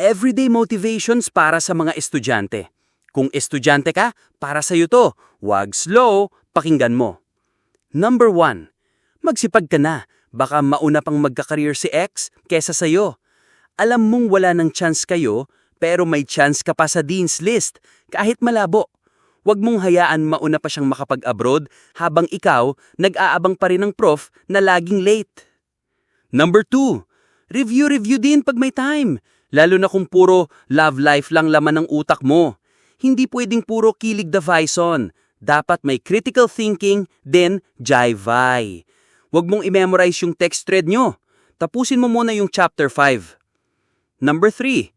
Everyday motivations para sa mga estudyante. Kung estudyante ka, para sa'yo to. Huwag slow, pakinggan mo. Number one, magsipag ka na. Baka mauna pang magka-career si X kesa sa'yo. Alam mong wala ng chance kayo, pero may chance ka pa sa Dean's List, kahit malabo. Huwag mong hayaan mauna pa siyang makapag-abroad habang ikaw nag-aabang pa rin ng prof na laging late. Number two, review-review din pag may time. Lalo na kung puro love life lang laman ng utak mo. Hindi pwedeng puro kilig the Vison. Dapat may critical thinking, then jive Huwag mong i-memorize yung text thread nyo. Tapusin mo muna yung chapter 5. Number 3.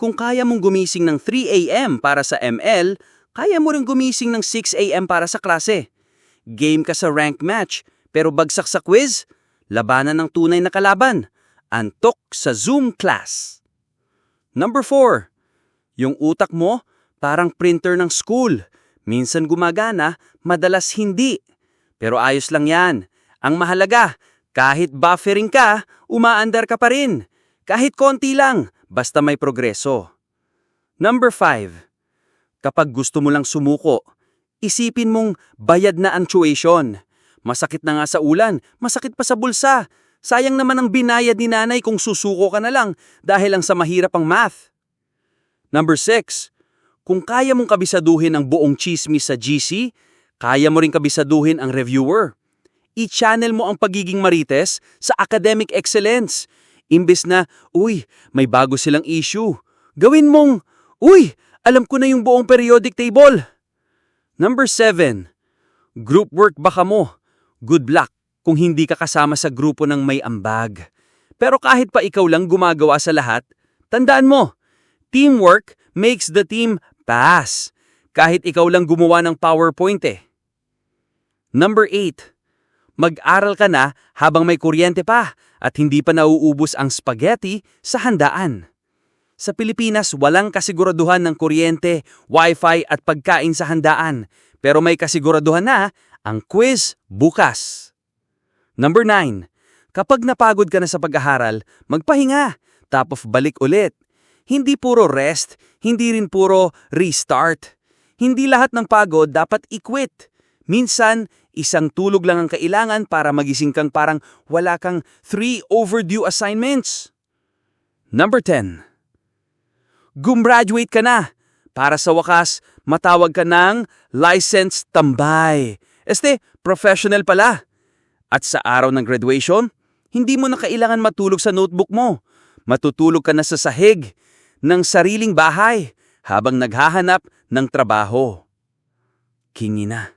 Kung kaya mong gumising ng 3 a.m. para sa ML, kaya mo rin gumising ng 6 a.m. para sa klase. Game ka sa rank match, pero bagsak sa quiz, labanan ng tunay na kalaban. Antok sa Zoom class. Number 4. Yung utak mo, parang printer ng school. Minsan gumagana, madalas hindi. Pero ayos lang yan. Ang mahalaga, kahit buffering ka, umaandar ka pa rin. Kahit konti lang, basta may progreso. Number 5. Kapag gusto mo lang sumuko, isipin mong bayad na ang tuition. Masakit na nga sa ulan, masakit pa sa bulsa. Sayang naman ang binayad ni nanay kung susuko ka na lang dahil lang sa mahirap ang math. Number 6. Kung kaya mong kabisaduhin ang buong chismis sa GC, kaya mo rin kabisaduhin ang reviewer. I-channel mo ang pagiging marites sa academic excellence. Imbes na, uy, may bago silang issue. Gawin mong, uy, alam ko na yung buong periodic table. Number 7. Group work baka mo. Good luck kung hindi ka kasama sa grupo ng may ambag. Pero kahit pa ikaw lang gumagawa sa lahat, tandaan mo, teamwork makes the team pass. Kahit ikaw lang gumawa ng PowerPoint eh. Number 8. Mag-aral ka na habang may kuryente pa at hindi pa nauubos ang spaghetti sa handaan. Sa Pilipinas, walang kasiguraduhan ng kuryente, wifi at pagkain sa handaan. Pero may kasiguraduhan na ang quiz bukas. Number 9. Kapag napagod ka na sa pag-aaral, magpahinga, tapos balik ulit. Hindi puro rest, hindi rin puro restart. Hindi lahat ng pagod dapat i-quit. Minsan, isang tulog lang ang kailangan para magising kang parang wala kang three overdue assignments. Number 10. Gumraduate ka na. Para sa wakas, matawag ka ng licensed tambay. Este, professional pala. At sa araw ng graduation, hindi mo na kailangan matulog sa notebook mo. Matutulog ka na sa sahig ng sariling bahay habang naghahanap ng trabaho. Kingi na.